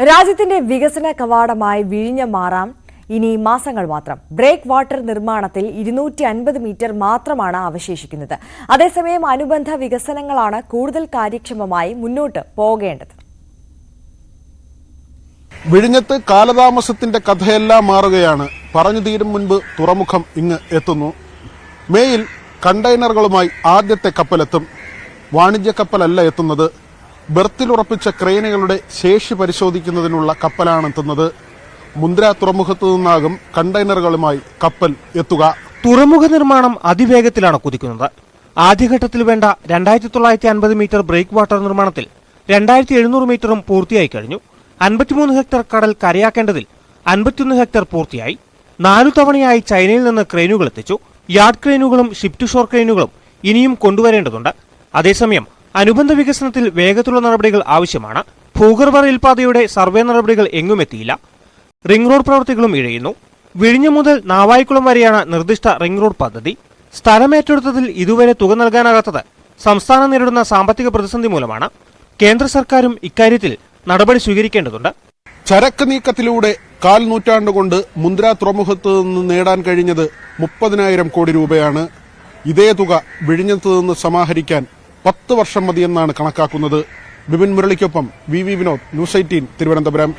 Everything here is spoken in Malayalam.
രാജ്യത്തിന്റെ വികസന കവാടമായി വിഴിഞ്ഞ മാറാം. ഇനി മാസങ്ങൾ മാത്രം. ബ്രേക്ക് വാട്ടർ നിർമ്മാണത്തിൽ ഇരുന്നൂറ്റി അൻപത് മീറ്റർ മാത്രമാണ് അവശേഷിക്കുന്നത്. അതേസമയം അനുബന്ധ വികസനങ്ങളാണ് കൂടുതൽ കാര്യക്ഷമമായി മുന്നോട്ട് പോകേണ്ടത്. വിഴിഞ്ഞത്ത് കാലതാമസത്തിന്റെ കഥയെല്ലാം മാറുകയാണ്. പറഞ്ഞു തീരും മുൻപ് തുറമുഖം ഇങ്ങ് എത്തുന്നു. മേയിൽ കണ്ടെയ്നറുകളുമായി ആദ്യത്തെ കപ്പലെത്തും. വാണിജ്യ കപ്പലല്ല എത്തുന്നത്. ബെർത്തിലുറപ്പിച്ച ക്രെയിനുകളുടെ ശേഷി പരിശോധിക്കുന്നതിനുള്ള കപ്പലാണ് എത്തുന്നത് മുന്ദ്ര തുറമുഖത്തു നിന്നാകും കണ്ടെയ്നറുകളുമായി കപ്പൽ എത്തുക. തുറമുഖ നിർമ്മാണം അതിവേഗത്തിലാണ് കുതിക്കുന്നത്. ആദ്യഘട്ടത്തിൽ വേണ്ട രണ്ടായിരത്തി തൊള്ളായിരത്തി അൻപത് മീറ്റർ ബ്രേക്ക് വാട്ടർ നിർമ്മാണത്തിൽ രണ്ടായിരത്തി എഴുന്നൂറ് മീറ്ററും പൂർത്തിയായി കഴിഞ്ഞു. അൻപത്തിമൂന്ന് ഹെക്ടർ കടൽ കരയാക്കേണ്ടതിൽ അൻപത്തിയൊന്ന് ഹെക്ടർ പൂർത്തിയായി. നാലു തവണയായി ചൈനയിൽ നിന്ന് ക്രെയിനുകൾ എത്തിച്ചു. യാർഡ് ക്രെയിനുകളും ഷിഫ്റ്റ് ഷോർ ക്രെയിനുകളും ഇനിയും കൊണ്ടുവരേണ്ടതുണ്ട്. അതേസമയം അനുബന്ധ വികസനത്തിൽ വേഗത്തിലുള്ള നടപടികൾ ആവശ്യമാണ്. ഭൂഗർഭ റെയിൽപാതയുടെ സർവേ നടപടികൾ എങ്ങുമെത്തിയില്ല റിംഗ് റോഡ് പ്രവൃത്തികളും ഇഴയുന്നു. വിഴിഞ്ഞം മുതൽ നാവായിക്കുളം വരെയാണ് നിർദ്ദിഷ്ട റിംഗ് റോഡ് പദ്ധതി. സ്ഥലമേറ്റെടുത്തതിൽ ഇതുവരെ തുക നൽകാനാകാത്തത് സംസ്ഥാനം നേരിടുന്ന സാമ്പത്തിക പ്രതിസന്ധി മൂലമാണ്. കേന്ദ്ര സർക്കാരും ഇക്കാര്യത്തിൽ നടപടി സ്വീകരിക്കേണ്ടതുണ്ട്. ചരക്ക് നീക്കത്തിലൂടെ കാൽ നൂറ്റാണ്ടുകൊണ്ട് മുന്ദ്ര തുറമുഖത്ത് നിന്ന് നേടാൻ കഴിഞ്ഞത് മുപ്പതിനായിരം കോടി രൂപയാണ്. ഇതേ തുക വിഴിഞ്ഞത്ത് നിന്ന് സമാഹരിക്കാൻ പത്ത് വർഷം മതിയെന്നാണ് കണക്കാക്കുന്നത്. Bipin മുരളിക്കൊപ്പം V V Vinod news eighteen Thiruvananthapuram.